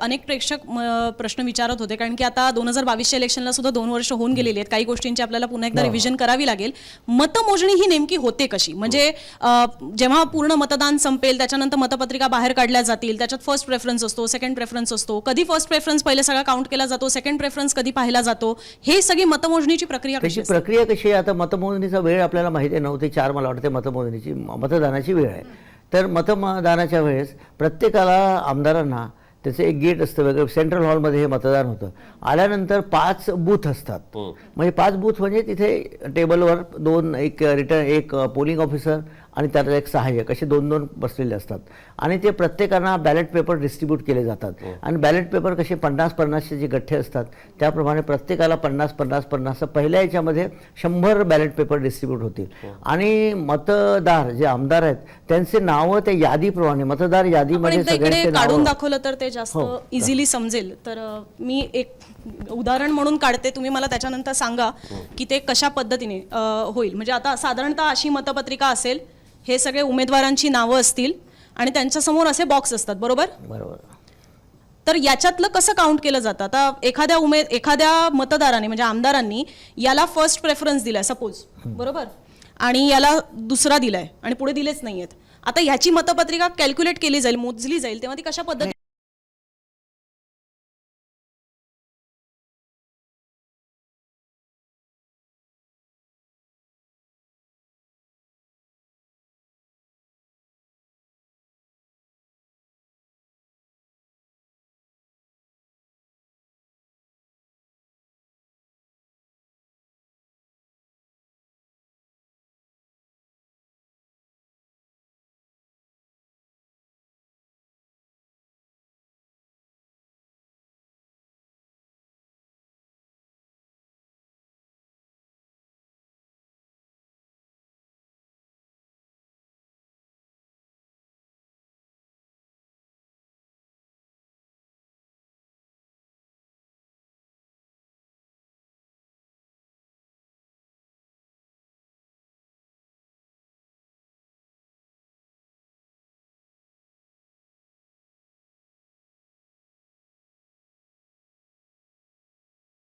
अनेक प्रेक्षक प्रश्न विचारत होते. कारण की आता दोन हजार बावीसच्या इलेक्शनला सुद्धा दोन वर्ष होऊन गेलेली आहेत. काही गोष्टींची आपल्याला पुन्हा एकदा रिव्हिजन करावी लागेल. मतमोजणी ही नेमकी होते कशी? म्हणजे जेव्हा पूर्ण मतदान संपेल त्याच्यानंतर मतपत्रिका बाहेर काढल्या जातील त्याच्यात फर्स्ट प्रेफरन्स असतो सेकंड प्रेफरन्स असतो. कधी फर्स्ट प्रेफरन्स पहिले सगळा काउंट केला जातो सेकंड प्रेफरन्स कधी पाहिला जातो? हे सगळी मतमोजणीची प्रक्रिया कशी? प्रक्रिया कशी आहे? आता मतमोजणीचा वेळ आपल्याला माहिती आहे नऊ ते चार मला वाटते मतमोजणीची मतदानाची वेळ आहे. तर मतदानाच्या वेळेस प्रत्येकाला आमदारांना त्याचं एक गेट असतं वेगळं. सेंट्रल हॉलमध्ये हे मतदान होतं. आल्यानंतर पाच बूथ असतात. म्हणजे पाच बूथ म्हणजे तिथे टेबलवर दोन एक रिटर्न एक पोलिंग ऑफिसर आणि त्याला एक सहाय्यक असे दोन दोन बसलेले असतात. आणि ते प्रत्येकांना बॅलेट पेपर डिस्ट्रीब्यूट केले जातात. आणि बॅलेट पेपर कसे पन्नास पन्नासचे जे गठ्ठे असतात त्याप्रमाणे प्रत्येकाला पन्नास पन्नास पन्नास पहिल्या याच्यामध्ये शंभर बॅलेट पेपर डिस्ट्रीब्यूट होतील. आणि मतदार जे आमदार आहेत त्यांचे नावं त्या यादीप्रमाणे मतदार यादीमध्ये सगळ्यांचे काढून दाखवलं तर ते जास्त हो. इझिली समजेल. तर मी एक उदाहरण म्हणून काढते. तुम्ही मला त्याच्यानंतर सांगा की ते कशा पद्धतीने होईल. म्हणजे आता साधारणतः अशी मतपत्रिका असेल हे सगळे उमेदवारांची नावं असतील आणि त्यांच्यासमोर असे बॉक्स असतात बरोबर? बरोबर. तर याच्यातलं कसं काउंट केलं जातं? आता एखाद्या उमेद एखाद्या मतदाराने म्हणजे आमदारांनी याला फर्स्ट प्रेफरन्स दिलाय सपोज बरोबर? आणि याला दुसरा दिलाय आणि पुढे दिलेच नाहीयेत. आता ह्याची मतपत्रिका कॅल्क्युलेट केली जाईल मोजली जाईल तेव्हा ती कशा पद्धतीने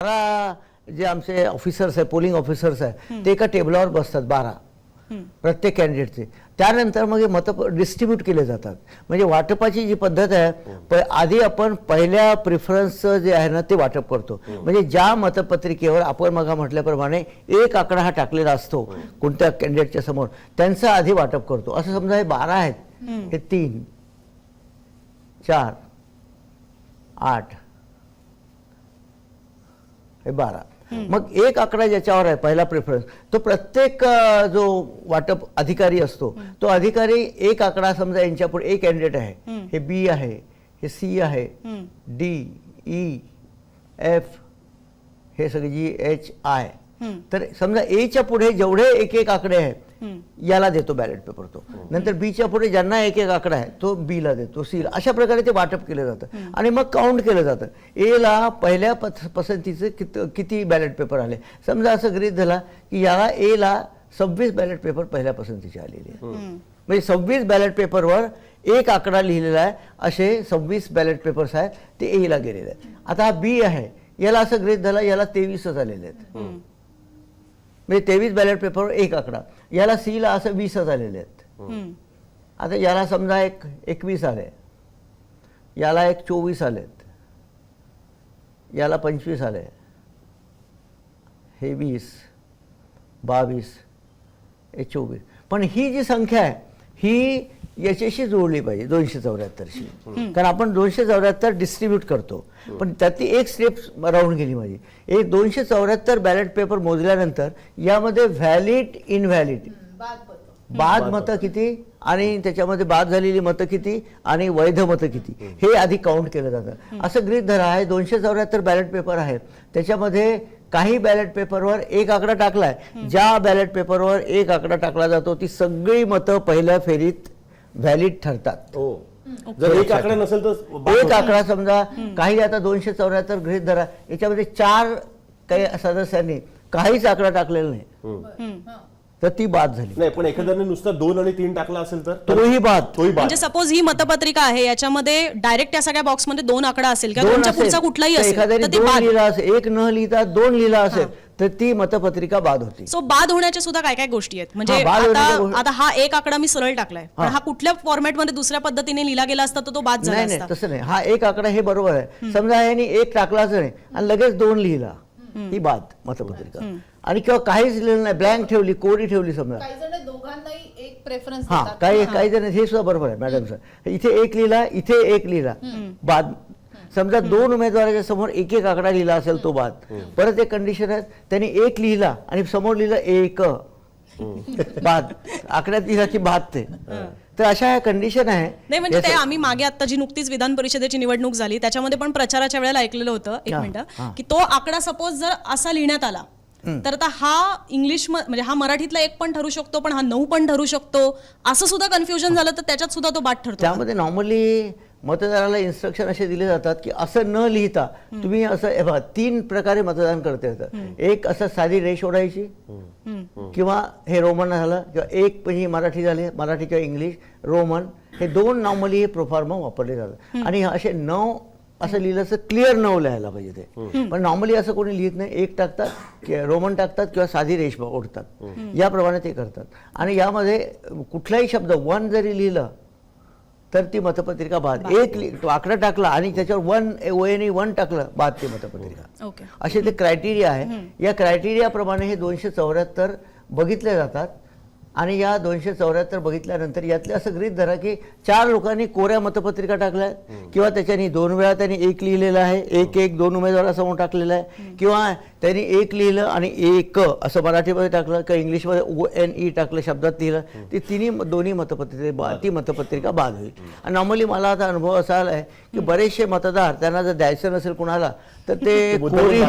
बारा जे आमचे ऑफिसर्स आहे पोलिंग ऑफिसर्स आहे ते एका टेबलावर बसतात बारा. प्रत्येक कॅन्डिडेटचे त्यानंतर मग हे मत डिस्ट्रीब्यूट केले जातात. म्हणजे वाटपाची जी पद्धत आहे प- आधी आपण पहिल्या प्रिफरन्सचं जे आहे ना ते वाटप करतो. म्हणजे ज्या मतपत्रिकेवर आपण मग म्हटल्याप्रमाणे एक आकडा हा टाकलेला असतो कोणत्या कॅन्डिडेटच्या समोर त्यांचं आधी वाटप करतो. असं समजा हे बारा आहेत. हे तीन चार आठ हे बारा. मग एक आकडा ज्याच्यावर आहे पहिला प्रेफरन्स तो प्रत्येक जो वाटप अधिकारी असतो तो अधिकारी एक आकडा समजा यांच्या पुढे एक कॅन्डिडेट आहे. हे बी आहे हे सी आहे डी ई एफ हे सगळे जी एच आय तर समजा एच्या पुढे जेवढे एक एक आकडे आहेत याला देतो बॅलेट पेपर तो. नंतर बीच्या पुढे ज्यांना एक एक आकडा आहे तो बी ला देतो सी ला. अशा प्रकारे ते वाटप केलं जातं. आणि मग काउंट केलं जातं. ए ला पहिल्या पस- पसंतीचे कित किती बॅलेट पेपर आले? समजा असं गृहित झाला की याला ए ला सव्वीस बॅलेट पेपर पहिल्या पसंतीचे आलेले. म्हणजे सव्वीस बॅलेट पेपरवर एक आकडा लिहिलेला आहे असे सव्वीस बॅलेट पेपर्स आहेत ते ए ला गेलेले आहेत. आता हा बी आहे. याला असं गृहित झाला याला तेवीसच आलेले आहेत. म्हणजे तेवीस बॅलेट पेपरवर एक आकडा. याला सी ला असं वीसच आलेले आहेत. आता याला समजा एक एकवीस आले. याला एक चोवीस आलेत याला पंचवीस आले. हे वीस बावीस हे चोवीस. पण ही जी संख्या आहे ही याच्याशी जोडली पाहिजे दोनशे चौऱ्याहत्तरशी. कारण आपण दोनशे चौऱ्याहत्तर डिस्ट्रीब्यूट करतो. पण त्यातली एक स्टेप राहून गेली माझी एक दोनशे चौऱ्याहत्तर बॅलेट पेपर मोजल्यानंतर यामध्ये व्हॅलिड इनव्हॅलिड बाद मतं किती? आणि त्याच्यामध्ये बाद झालेली मतं किती? आणि वैध मतं किती? हे आधी काउंट केलं जातं. असं गृहित धरा आहे दोनशे चौऱ्याहत्तर बॅलेट पेपर आहेत. त्याच्यामध्ये काही बॅलेट पेपरवर एक आकडा टाकलाय. ज्या बॅलेट पेपरवर एक आकडा टाकला जातो ती सगळी मतं पहिल्या फेरीत व्हॅलिड ठरतात. हो. जर एक आकडा नसेल तर एक आकडा समजा काही आता दोनशे चौऱ्याहत्तर गृहित धरा याच्यामध्ये चार काही सदस्यांनी काहीच आकडा टाकलेला नाही. तर ती बाद झाली. नाही पण एखाद्याने नुसतं दोन आणि तीन टाकला असेल तर? तोही बाद. तोही बाद. म्हणजे सपोज ही मतपत्रिका आहे याच्यामध्ये डायरेक्ट या सगळ्या बॉक्समध्ये दोन आकडा असेल किंवा दोनच्या पुढचा कुठलाही असेल एखाद्याने तर ते दोन बाद. लिहिला असेल एक न लिहिता दोन लिहिला असेल तर ती मतपत्रिका बाद होती. सो बाद होण्याच्या सुद्धा काय काय गोष्टी आहेत? म्हणजे हा, बाद होण्याच्या आता गोष्टी- आता हा एक आकडा मी सरळ टाकलाय. पण हा. कुठल्या फॉर्मॅटमध्ये दुसऱ्या पद्धतीने लिहिला गेला असता तर तो बाद झाला नाही नाही असता. तसं नाही. हा एक आकडा हे बरोबर आहे. समजा यांनी एक टाकलाच नाही आणि लगेच दोन लिहिला. ही बाद मतपत्रिका. आणि किंवा काहीच लिहिलं नाही ब्लँक ठेवली कोरी ठेवली समजा. काही जण दोघांनाही एक प्रेफरन्स हा देतात. काही काही जण हे सुद्धा बरोबर आहे मॅडम सर इथे एक लिहिला इथे एक लिहिला. बाद समजा दोन उमेदवाराच्या समोर एक एक आकडा लिहिला असेल तो बाद. परत एक कंडिशन आहे त्यांनी एक लिहिला आणि समोर लिहिलं एक. बाद. आकड्यात लिहिला की बाद ते. तर अशा ह्या कंडिशन आहे. नाही म्हणजे ते आम्ही मागे आता जी नुकतीच विधान परिषदेची निवडणूक झाली त्याच्यामध्ये पण प्रचाराच्या वेळेला ऐकलेलं होतं एक हा, मिनिट हा. की तो आकडा सपोज जर असा लिहिण्यात आला तर आता हा इंग्लिश म- म्हणजे हा मराठीतला एक पण ठरू शकतो पण हा नऊ पण ठरू शकतो असं सुद्धा कन्फ्युजन झालं तर त्याच्यात सुद्धा तो बाद ठरतो त्यामध्ये नॉर्मली मतदाराला इन्स्ट्रक्शन असे दिले जातात की असं न लिहिता तुम्ही असं हे बघा तीन प्रकारे मतदान करता येतं. एक असं साधी रेष ओढायची किंवा हे रोमन झालं किंवा एक म्हणजे मराठी झाले मराठी किंवा इंग्लिश रोमन हे दोन नॉर्मली हे प्रोफार्म वापरले जातात. आणि असे नऊ असं लिहिलं असं क्लिअर नऊ लिहायला पाहिजे ते. पण नॉर्मली असं कोणी लिहित नाही. एक टाकतात कि- रोमन टाकतात किंवा साधी रेष ओढतात. याप्रमाणे ते करतात. आणि यामध्ये कुठलाही शब्द वन जरी लिहिलं तर ती मतपत्रिका बाद. एक आकडा टाकला आणि त्याच्यावर वन ओएनी वन टाकलं बाद ती मतपत्रिका. असे ते क्रायटेरिया आहे. या क्रायटेरियाप्रमाणे हे दोनशे चौऱ्याहत्तर बघितले जातात. आणि या दोनशे चौऱ्याहत्तर बघितल्यानंतर यातले असं गृहित धरा की चार लोकांनी कोऱ्या मतपत्रिका टाकल्या किंवा त्याच्यानी दोन वेळा त्यांनी एक लिहिलेलं आहे. एक एक दोन उमेदवारासमोर टाकलेलं आहे. किंवा त्यांनी एक लिहिलं आणि एक असं मराठीमध्ये टाकलं किंवा इंग्लिशमध्ये ओ एन ई टाकलं शब्दात लिहिलं. ती तिन्ही दोन्ही मतपत्रिका बा ती मतपत्रिका बाद होईल. आणि नॉर्मली मला आता अनुभव असा आला आहे की बरेचसे मतदार त्यांना जर द्यायचं नसेल कुणाला तर ते कोरी.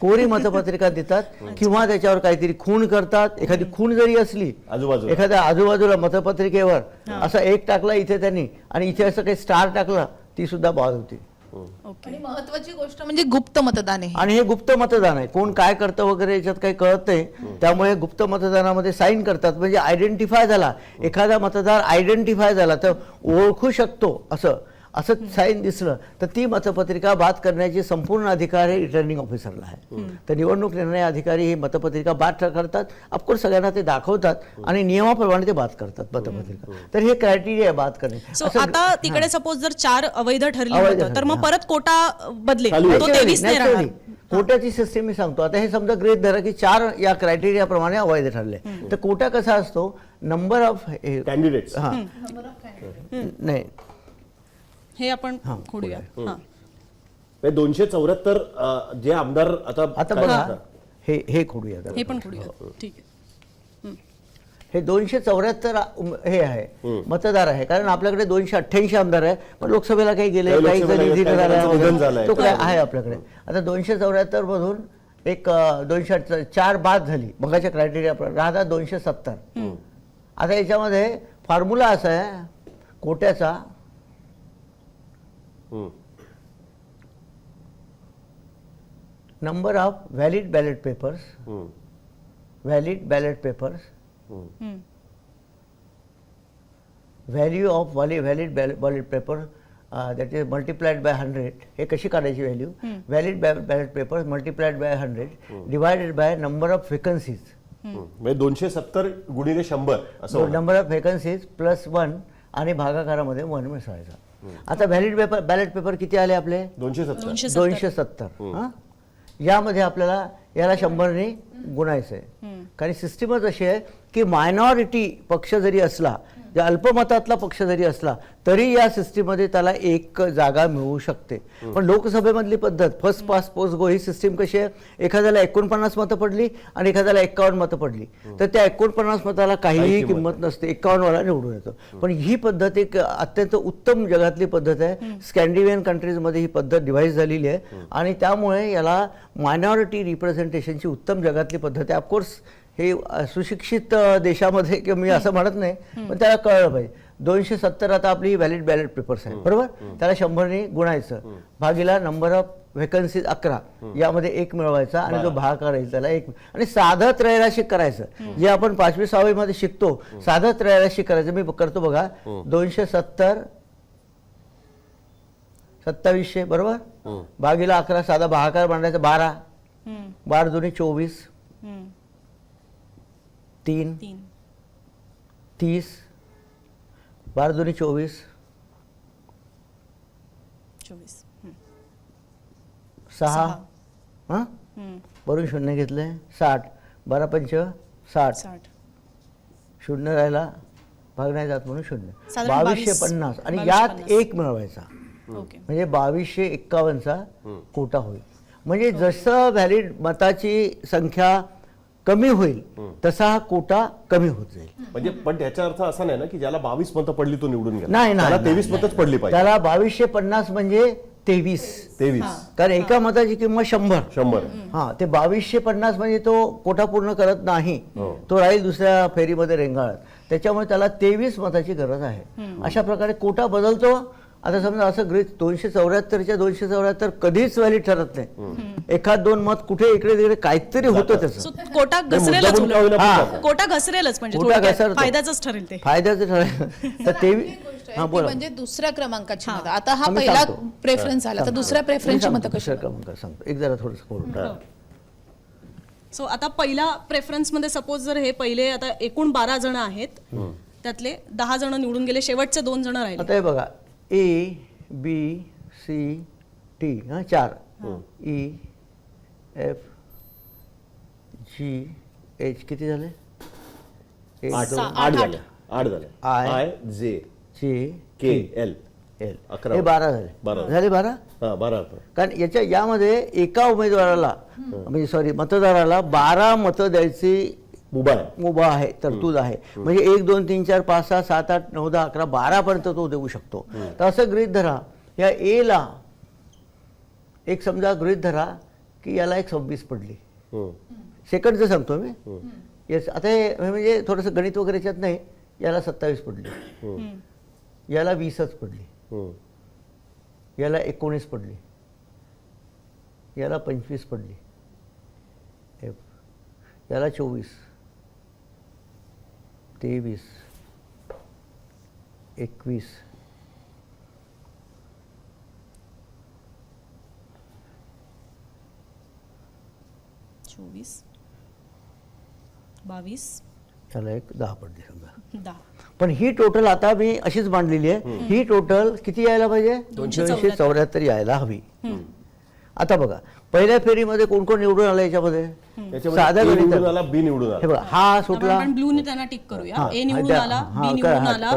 कोरी मतपत्रिका देतात किंवा त्याच्यावर काहीतरी खूण करतात. एखादी खूण जरी असली आजूबाजूला. एखाद्या आजूबाजूला मतपत्रिकेवर असं एक टाकला इथे त्यांनी आणि इथे असं काही स्टार टाकला ती सुद्धा बाद होती. आणि महत्वाची गोष्ट म्हणजे गुप्त मतदान आहे आणि हे गुप्त मतदान आहे. कोण काय करतं वगैरे याच्यात काही कळत नाही. त्यामुळे गुप्त मतदानामध्ये साईन करतात. म्हणजे आयडेंटिफाय झाला. एखादा मतदार आयडेंटिफाय झाला तर ओळखू शकतो असं. असं साईन दिसलं तर ती मतपत्रिका बाद करण्याची संपूर्ण अधिकार हे रिटर्निंग ऑफिसरला आहे. तर निवडणूक निर्णय अधिकारी ही मतपत्रिका बाद करतात. ऑफकोर्स सगळ्यांना ते दाखवतात आणि नियमाप्रमाणे ते बाद करतात मतपत्रिका. तर हे क्रायटेरिया आहे बाद करणे. सो आता तिकडे सपोज जर चार अवैध ठरली तर मग परत कोटा naturally. कोट्याची सिस्टीम मी सांगतो. आता हे समजा ग्रेट धरा की चार या क्रायटेरिया प्रमाणे अवैध ठरले. तर कोटा कसा असतो? नंबर ऑफ कॅन्डिडेट्स हा. नाही. हे आपण हा, खोडूया. हा. म्हणजे दोनशे चौऱ्याहत्तर जे आमदार आता आता काय बघा करतात? हे हे खोडूया जरा. हे पण खोडूया. ठीक आहे. हे दोनशे चौऱ्याहत्तर हे आहे. मतदार आहे. कारण आपल्याकडे दोनशे अठ्ठ्याऐंशी आमदार आहे. पण लोकसभेला काही गेले काही काही लोकसभेला जरी गेले, निधन काही जणांचं निधन झालंय. झाला तो काय आहे आपल्याकडे? आता दोनशे चौऱ्याहत्तर मधून एक दोनशे चार बाद झाली. मगाच्या क्रायटेरिया राहतात दोनशे सत्तर. आता याच्यामध्ये फॉर्म्युला असा आहे कोट्याचा. Number of valid ballot papers हम्म. valid ballot papers valid valid ballot ballot paper uh, that is multiplied by 100 हे कशी काढायची value valid ba- ballot papers multiplied by 100 divided by number of vacancies हम्म. म्हणजे दोनशे सत्तर गुणिले शंभर. Number of vacancies plus one आणि भागाकारामध्ये वन मिसळायचा आता व्हॅलिड पेपर बॅलेट पेपर किती आले आपले? दोनशे सत्तर. दोनशे सत्तर. हं? यामध्ये आपल्याला याला शंभरने गुणायचं आहे कारण सिस्टीमच अशी आहे की मायनॉरिटी पक्ष जरी असला जे अल्पमतातला पक्ष जरी असला तरी या सिस्टीममध्ये त्याला एक जागा मिळू शकते. पण लोकसभेमधली पद्धत फर्स्ट पास पोस्ट गो ही सिस्टीम कशी आहे? एखाद्याला एकोणपन्नास मतं पडली आणि एखाद्याला एक्कावन्न मतं पडली. तर त्या एकोणपन्नास मताला काहीही काही किंमत नसते. एकावन्नवाला निवडून येतो. पण ही पद्धत एक अत्यंत उत्तम जगातली पद्धत आहे. स्कॅन्डिनेवियन कंट्रीजमध्ये ही पद्धत डिव्हाइस झालेली आहे. आणि त्यामुळे याला मायनॉरिटी रिप्रेझेंटेशनची उत्तम जगातली पद्धत आहे. ऑफकोर्स हे सुशिक्षित देशामध्ये किंवा मी असं म्हणत नाही पण त्याला कळलं पाहिजे. दोनशे सत्तर आता आपली व्हॅलिड बॅलेट पेपर्स आहे बरोबर? त्याला शंभरने गुणायचं. भागीला नंबर ऑफ व्हेकन्सीज अकरा. यामध्ये एक मिळवायचा आणि जो भागाकार राहील त्याला एक आणि साधं त्रैराशिक करायचं. जे आपण पाचवी सहावी मध्ये शिकतो साधं त्रैराशिक करायचं. मी करतो बघा. दोनशे सत्तर सत्तावीसशे बरोबर? भागीला अकरा साधा भागाकार मांडायचा बारा. बारा दोन्ही चोवीस. तीन तीन. तीस बारा दोन्ही चोवीस. चोवीस. हम्म, सहा. हां? हम्म, वरून शून्य घेतले. साठ. बारा पंच साठ. साठ. शून्य राहिला. भाग नाही जात म्हणून शून्य. बावीसशे बावीस. पन्नास. आणि यात. एक मिळवायचा. ओके. म्हणजे बावीसशे एक्कावन्नचा कोटा होईल. म्हणजे जसं व्हॅलिड मताची संख्या कमी होईल तसा हा कोटा कमी होत जाईल. म्हणजे पण त्याचा अर्थ असा नाही ना की ज्याला बावीस मतं पडली तो निवडून गेला. नाही तेवीस मतच पडली पाहिजे. त्याला बावीसशे पन्नास म्हणजे तेवीस. तेवीस. कारण एका मताची किंमत शंभर. शंभर. हा. ते बावीसशे पन्नास म्हणजे तो कोटा पूर्ण करत नाही. हो. तो राहील दुसऱ्या फेरीमध्ये रेंगाळत. त्याच्यामुळे त्याला तेवीस मताची गरज आहे. अशा प्रकारे कोटा बदलतो आता समजा असं गृहित दोनशे चौऱ्याहत्तरच्या दोनशे चौऱ्याहत्तर कधीच व्हॅलिड ठरत नाही. एखाद दोन मत कुठे इकडे तिकडे काहीतरी होतं त्याचं. कोटा घसरेलच मुद्दामून का होईना उलट. पण हा. जातं. कोटा घसरेलच म्हणजे कोटा थोडक्यात. घसरतो. फायद्याचंच ठरेल ते. फायद्याचं ठरायचं तर तेवीस गोष्ट आहे हा ती बोला. म्हणजे दुसऱ्या क्रमांकाची मतं. आता हा आम्ही पहिला सांगतो. प्रेफरन्स आला तर दुसऱ्या प्रेफरन्सची मतं कशी क्रमांकावर सांगतो. एक जरा थोडंसं बोलू सो आता पहिल्या प्रेफरन्समध्ये सपोज जर हे पहिले आता एकूण बारा जण आहेत त्यातले दहा जण निवडून गेले शेवटचे दोन जण राहिले. आता हे बघा ए बी सी टी हा चार. ई एफ जी एच किती झाले? आठ. आठ झाले. आठ झाले. आय. आय जे जे के एल एल अकरा. हे बारा झाले. बारा. झाले बारा? बारा कारण याच्या यामध्ये एका उमेदवाराला म्हणजे सॉरी मतदाराला बारा मतं द्यायची मुबा आहे. आहे तरतूद आहे. म्हणजे एक दोन तीन चार पाच सहा सात आठ नऊ दहा अकरा बारा पर्यंत तो देऊ शकतो. तर असं गृहित धरा या ए ला एक समजा गृहित धरा की याला एक सव्वीस पडली. सेकंडचं सांगतो मी. येस आता हे म्हणजे थोडंसं गणित वगैरे याच्यात नाही याला सत्तावीस पडली. याला वीसच पडली. याला एकोणीस पडली. याला पंचवीस पडली. याला चोवीस. तेवीस एकवीस चोवीस बावीस याला एक दहा पडली समजा. दहा. पण ही टोटल आता मी अशीच मांडलेली आहे. ही टोटल किती यायला पाहिजे? दोनशे चौऱ्याहत्तर. यायला हवी. आता बघा पहिल्या फेरीमध्ये कोण कोण निवडून आलं याच्यामध्ये? त्याच्यामध्ये साधं A गणित. आला बी निवडून हे आला बघा हा सुटला. आपण ब्लूने त्यांना टिक करूया. हा, ए हा, निवडून. आला हा, बी निवडून हा, आला.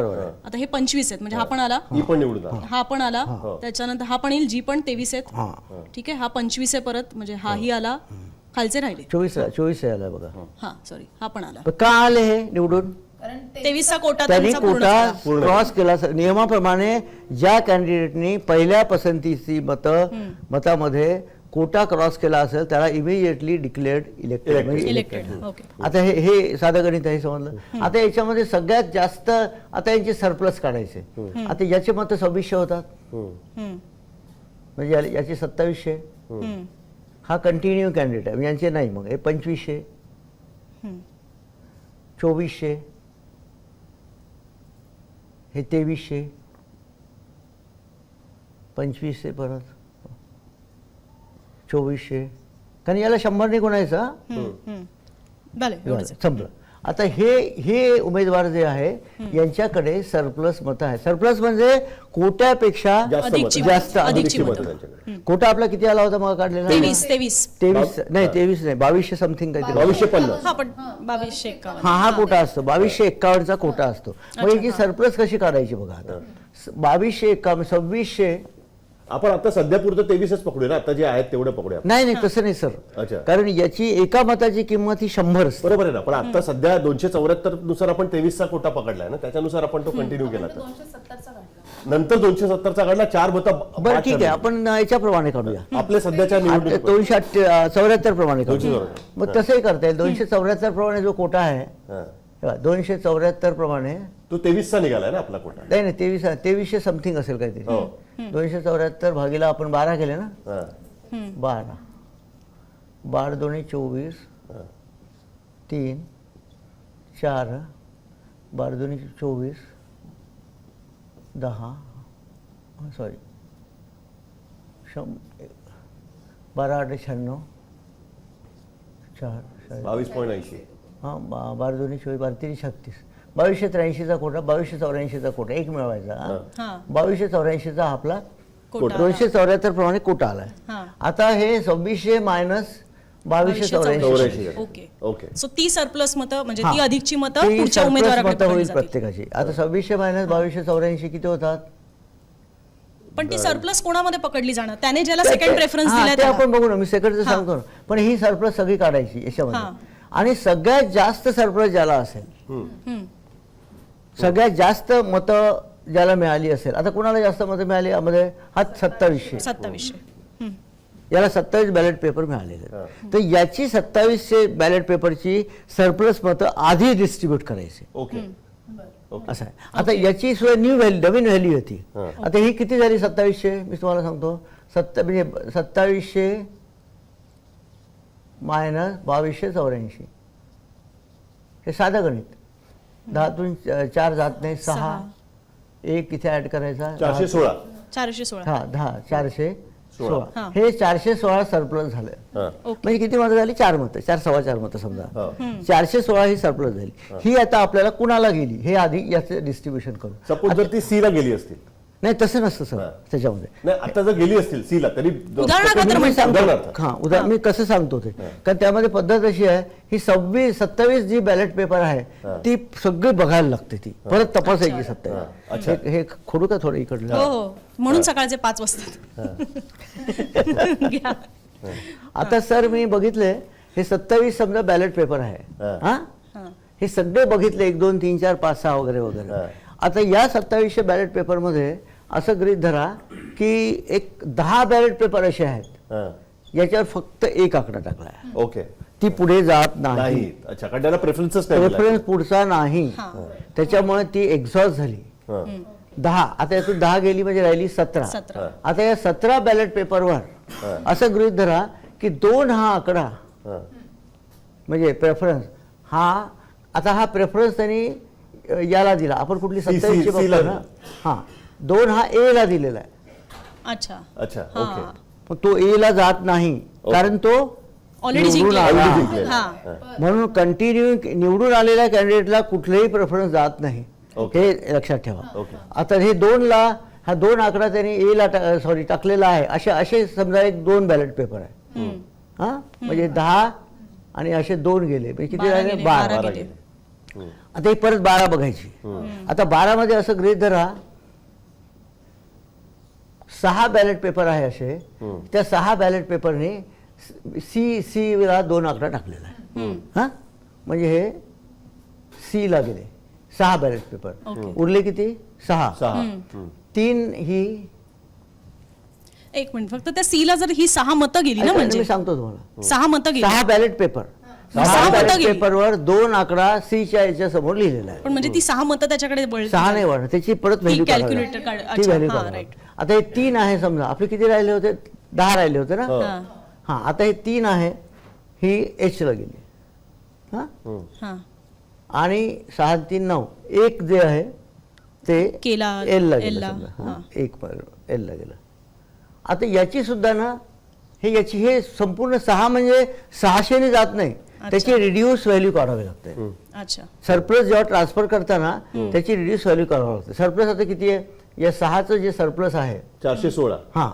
आता हे पंचवीस आहेत म्हणजे हा पण आला. ई पण निवडून आला. हा पण आला. त्याच्यानंतर हा पण येईल जी पण तेवीस आहेत. हा. ठीक आहे हा पंचवीस आहे परत म्हणजे हाही आला. खालचे राहिले. चोवीस चोवीस यायला बघा. हा सॉरी हा पण आला. पण का आले हे निवडून? तेवीसचा कोटा त्यांनी कोटा क्रॉस केला. नियमाप्रमाणे ज्या कॅन्डिडेटनी पहिल्या पसंतीची मत मतामध्ये कोटा क्रॉस केला असेल त्याला इमिजिएटली डिक्लेअर्ड इलेक्टेड इलेक्टेड आता हे हे साधं गणित आहे समजलं? आता याच्यामध्ये सगळ्यात जास्त आता यांचे सरप्लस काढायचे. आता याचे मत सव्वीसशे होतात. म्हणजे याचे सत्तावीसशे. हा कंटिन्यू कॅन्डिडेट आहे. यांचे नाही मग हे पंचवीसशे. चोवीसशे. हे तेवीसशे पंचवीसशे परत. चोवीसशे कारण याला शंभरने गुणायचा झाले एवढंच. आहे. संपलं. आता हे हे उमेदवार जे आहे यांच्याकडे सरप्लस मतं आहे सरप्लस म्हणजे कोट्यापेक्षा जास्त अधिकची मतं. कोटा आपला किती आला होता मग काढलेला? तेवीस तेवीस. तेवीस नाही तेवीस नाही बावीसशे समथिंग काहीतरी. बावीसशे पन्नास. हा पण बावीसशे एकावन्न. हा हा कोटा असतो. बावीसशे एक्कावन्नचा कोटा असतो. मग याची सरप्लस कशी काढायची बघा आता. स- बावीसशे एक्कावन्न सव्वीसशे आपण आता सध्या पुरतं तेवीसच पकडूया ना? आता जे आहेत तेवढं पकडूया नाही नाही तसं नाही सर. अच्छा. कारण याची एका मताची किंमत ही शंभर असते. बरोबर आहे ना? पण आता सध्या दोनशे चौऱ्याहत्तरनुसार आपण तेवीसचा कोटा पकडलाय ना? त्याच्यानुसार आपण तो कंटिन्यू केला तर. दोनशे सत्तरचा काढला नंतर दोनशे सत्तरचा काढला चार बरं ठीक आहे. आपण याच्याप्रमाणे काढूया. आपल्या सध्याच्या निवडणूक दोनशे चौऱ्याहत्तर प्रमाणे दोनशे काढूया चौऱ्याहत्तर. मग तसंही करता येईल. दोनशे चौऱ्याहत्तर प्रमाणे जो कोटा आहे हा. हे बघा, दोनशे चौऱ्याहत्तर प्रमाणे तो तेवीसचा निघालाय ना आपला कोटा? नाही नाही तेवीस तेवीसशे समथिंग असेल काहीतरी. हो. दोनशे चौऱ्याहत्तर भागीला आपण बारा केले ना? हा. बारा. बारा दोन्ही चोवीस. तीन. चार. बारा दोन्ही चोवीस. दहा. सॉरी. शं बारा आठ शहाण्णव. चार. चार बावीस पॉईंट ऐंशी. हां बा बारा दोन्ही चोवीस बारा तीन छत्तीस बावीसशे त्र्याऐंशीचा कोटा बावीसशे चौऱ्याऐंशीचा कोटा एक मिळवायचा? बावीसशे चौऱ्याऐंशीचा आपला. दोनशे चौऱ्याहत्तर प्रमाणे कोटा आलाय. आता हे सव्वीसशे मायनस बावीसशे चौऱ्याऐंशी ओके ओके सो ती सरप्लस मतं म्हणजे. ती अधिकची मतं पुढच्या उमेदवाराकडे होईल. प्रत्येकाची आता सव्वीसशे मायनस बावीसशे चौऱ्याऐंशी किती होतात पण ती सरप्लस कोणामध्ये पकडली जाणार त्याने ज्याला सेकंड प्रेफरन्स दिलाय ते. आपण बघू ना मी सेकंडचं सांगतो ना पण ही सरप्लस सगळी काढायची. याच्यामध्ये आणि सगळ्यात जास्त सरप्लस ज्याला असेल. सगळ्यात जास्त मतं ज्याला मिळाली असेल. आता कुणाला जास्त मतं मिळाली? यामध्ये हा सत्तावीसशे. सत्तावीसशे. याला सत्तावीस बॅलेट पेपर मिळालेले. तर याची सत्तावीसशे बॅलेट पेपरची सरप्लस मतं आधी डिस्ट्रीब्यूट करायचे. ओके. असं आहे. आता याची सुद्धा न्यू व्हॅल्यू नवीन व्हॅल्यू होती. आता ही किती झाली? सत्तावीसशे? मी तुम्हाला सांगतो. सत्ता म्हणजे सत्तावीसशे मायनस बावीसशे चौऱ्याऐंशी. हे साधं गणित. दहातून चार जात नाही सहा. एक इथे ऍड करायचा. चारशे सोळा. चारशे सोळा. हा दहा चारशे सोळा. हां. हे चारशे सोळा सरप्लस झालं. हा. ओके. म्हणजे किती मतं झाली? चार मतं. चार सव्वा चार मतं समजा. हो. चारशे सोळा ही सरप्लस झाली. ही. आता आपल्याला कुणाला गेली? हे आधी याचं डिस्ट्रीब्युशन करू. सपोज जर ती सी ला गेली असतील नाही तसं नसतं सर हां. त्याच्यामध्ये. नाही आता जर गेली असतील सी ला तरी उदाहरणार्थ मी सांगतो. उदाहरणार्थ. हा उदा मी कसं सांगतो ते? कारण त्यामध्ये पद्धत अशी आहे ही सव्वीस सत्तावीस जी बॅलेट पेपर आहे ती सगळी बघायला लागते ती. परत तपासायची हां. सत्तावीस अच्छा. हे- हे खोडू का थोडं इकडलं. हो हो. म्हणून सकाळचे पाच वाजता. आता सर मी बघितले हे सत्तावीस समजा बॅलेट पेपर आहे. हां. हा? हां. हे सगळे बघितले एक दोन तीन चार पाच सहा वगैरे वगैरे. हां. आता या सत्तावीसशे बॅलेट पेपरमध्ये असं गृहीत धरा की एक दहा बॅलेट पेपर असे आहेत. हा. याच्यावर फक्त एक आकडा टाकला आहे. ओके. ती पुढे जात नाही. नाही अच्छा कारण त्याला प्रेफरन्सच नाही दिला. रेफरन्स पुढचा नाही. त्याच्यामुळे ती एक्झॉस्ट झाली. हा. दहा. आता यातून दहा गेली म्हणजे राहिली सतरा. सतरा. आता या सतरा बॅलेट पेपरवर असं गृहीत धरा की दोन हा आकडा हा. म्हणजे प्रेफरन्स हा आता हा प्रेफरन्स त्यांनी अ, याला दिला. आपण कुठली ला बघतो ना. हा. दोन हा ए ला दिलेला आहे. अच्छा. अच्छा हां. ओके पण तो ए ला जात नाही कारण तो ऑलरेडी निवडून जिंकले. आला. हा. म्हणून कंटिन्यू निवडून आलेल्या कॅन्डिडेटला कुठलेही प्रेफरन्स जात नाही. ओके. हे लक्षात ठेवा. ओके. आता हे दोन ला हा दोन आकडा त्यांनी ए ला सॉरी टाकलेला आहे. असे असे समजा एक दोन बॅलेट पेपर आहे. हा? म्हणजे दहा आणि असे दोन गेले. म्हणजे किती बारा राहिले? गेले, बारा. बारा गेले. गेले. हम्म. आता ही परत बारा बघायची. आता बारा मध्ये असं गृहीत धरा सहा बॅलेट पेपर आहे असे. त्या सहा बॅलेट पेपरने सी सी ला दोन आकडा टाकलेला आहे. हा? म्हणजे हे सी ला गेले. सहा बॅलेट पेपर उरले किती? सहा. सहा. तीन ही एक मिनिट फक्त त्या सी ला जर ही सहा मतं गेली ना म्हणजे? मी सांगतो तुम्हाला. सहा मतं गेली. सहा बॅलेट पेपर सहा मतं गेली. पेपरवर दोन आकडा सीच्या याच्या समोर लिहिलेला आहे. पण म्हणजे ती सहा मतं त्याच्याकडे वळली. सहा नाही वाढ त्याची परत व्हॅल्यू calculator काढ- ती अच्छा, व्हॅल्यू हां, काढा right. आता हे तीन आहे समजा. आपले किती राहिले होते? दहा राहिले होते ना? हो. हा. आता हे तीन आहे. ही एच ला गेली. हा. हा. आणि सहा तीन नऊ. एक जे आहे ते केला, एल ला L गेलं ला, समजा. हा, हां. एक एल ला गेलं. आता याची सुद्धा ना हे याची हे संपूर्ण सहा म्हणजे सहाशेने जात नाही. त्याची रिड्यूस व्हॅल्यू काढावी लागते. अच्छा. सरप्लस जेव्हा ट्रान्सफर करताना त्याची रिड्यूस व्हॅल्यू करावं लागते. सरप्लस आता किती आहे? या सहाचं जे सरप्लस आहे. चारशे सोळा. हा.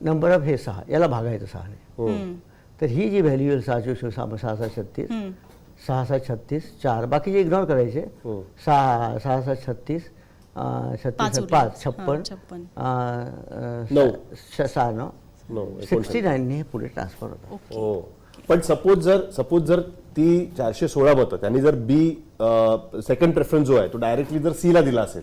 नंबर ऑफ हे सहा. याला भागायचं सहाने. तर ही जी व्हॅल्यू आहे सहा चोवीस सहा सहा सहा छत्तीस. सहा सहा छत्तीस चार. बाकीचे इग्नोर करायचे. सहा सहा सहा छत्तीस छत्तीस पाच छप्पन. सहा नऊ, सिक्स्टी नाईनने हे पुढे ट्रान्सफर होतं. हो. पण सपोज जर सपोज जर ती चारशे सोळा मतं त्यांनी जर बी सेकंड प्रेफरन्स जो आहे तो डायरेक्टली जर सी ला दिला असेल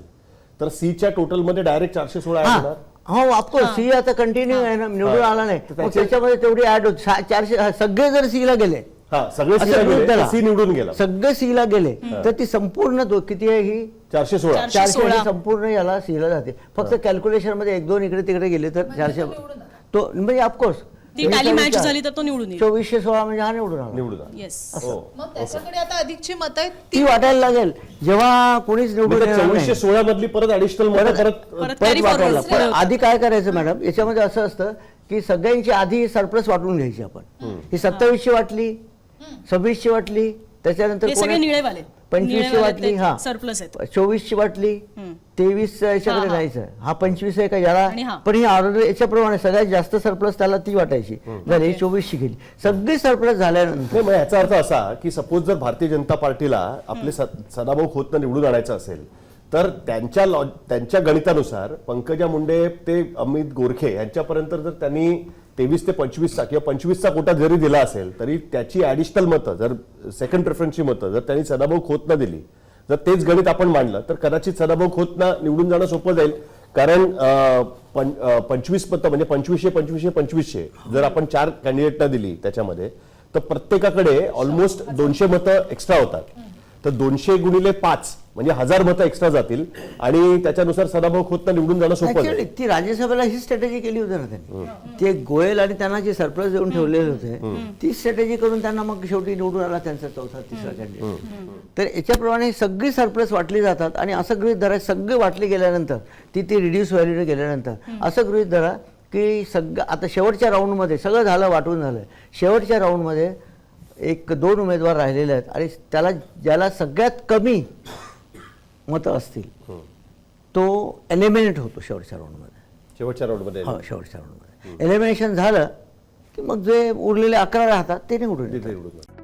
तर सीच्या टोटलमध्ये डायरेक्ट चारशे सोळा हा. ऍड होणार हो ऑफकोर्स सी आता कंटिन्यू आहे ना निवडून आला नाही. मग त्याच्यामध्ये तेवढी ऍड होत. चारशे सगळे जर सी ला गेले हा सगळे असं सीला गृहीत गेले धरा. सी निवडून गेला. सगळे सीला गेले तर ती संपूर्ण दो- किती आहे ही? चारशे सोळा. चारशे चारशे सोळा. ही संपूर्ण याला सीला जाते. फक्त कॅल्क्युलेशनमध्ये एक दोन इकडे तिकडे गेले तर चारशे तो म्हणजे ऑफकोर्स ती टॅली मॅच झाली तर तो निवडून येईल. चोवीसशे सोळा म्हणजे हा निवडून आला. निवडून आला. येस हो. मग त्याच्याकडे आता अधिकची मत आहेत ती वाटायला लागेल. जेव्हा कोणीच निवडून म्हणजे चोवीसशे नाही. सोळा मधली परत ऍडिशनल मतं परत परत परत carry forward वाटायला पुढे पण होतं. आधी काय करायचं मॅडम याच्यामध्ये असं असतं की सगळ्यांची आधी सरप्लस वाटून घ्यायची आपण. ही सत्तावीसशे वाटली सव्वीसशे वाटली त्याच्यानंतर हे सगळे कोणी- निळेवाले. पंचवीसशे वाटली हा. सरप्लस चोवीसशे वाटली. तेवीस याच्याकडे हा, हा. जायचं. हा पंचवीस आहे का याला. पण ही ऑर्डर याच्याप्रमाणे सगळ्यात जास्त सरप्लस त्याला ती वाटायची. झाली ही चोवीसशे गेली. सगळी सरप्लस झाल्यानंतर. याचा अर्थ असा की सपोज जर भारतीय जनता पार्टीला आपले सदाभाऊ खोतनं निवडून आणायचं असेल तर त्यांच्या लॉ त्यांच्या गणितानुसार पंकजा मुंडे ते अमित गोरखे यांच्यापर्यंत जर त्यांनी तेवीस ते पंचवीसचा किंवा पंचवीसचा कोटा जरी दिला असेल तरी त्याची ऍडिशनल मतं जर सेकंड प्रेफरन्सची मतं जर त्यांनी सदाभाऊ खोतनं दिली जर तेच गणित आपण मांडलं तर कदाचित सदाभाऊ खोतनं निवडून जाणं सोपं जाईल. कारण पं- पंचवीस मतं म्हणजे पंचवीसशे पंचवीसशे पंचवीसशे जर आपण चार कॅन्डिडेटना दिली त्याच्यामध्ये तर प्रत्येकाकडे ऑलमोस्ट दोनशे मतं एक्स्ट्रा होतात. तर दोनशे गुणिले पाच म्हणजे हजार मतं एक्स्ट्रा जातील आणि त्याच्यानुसार सदाभाऊ खोतनं निवडून जाणं सोपं Actually, ती राज्यसभेला ही स्ट्रॅटेजी केली होती ना त्यांनी. ते गोयल आणि त्यांना जे सरप्लस देऊन ठेवलेले होते ती स्ट्रॅटेजी करून त्यांना मग शेवटी निवडून आला त्यांचा चौथा तिसरा कॅन्डिडेट तर याच्याप्रमाणे सगळी सरप्लस वाटली जातात आणि असं गृहित धरा सगळी वाटली गेल्यानंतर ती ती रिड्यूस व्हॅल्यूने गेल्यानंतर असं गृहित धरा की सगळं आता शेवटच्या राऊंडमध्ये सगळं झालं वाटून झालं. शेवटच्या राऊंडमध्ये एक दोन उमेदवार राहिलेले आहेत आणि त्याला ज्याला सगळ्यात कमी मतं असतील. तो एलिमिनेट होतो शेवटच्या राऊंडमध्ये शेवटच्या राऊंडमध्ये हो शेवटच्या राऊंडमध्ये एलिमिनेशन झालं की मग जे उरलेले अकरा राहतात ते निवडून येतात.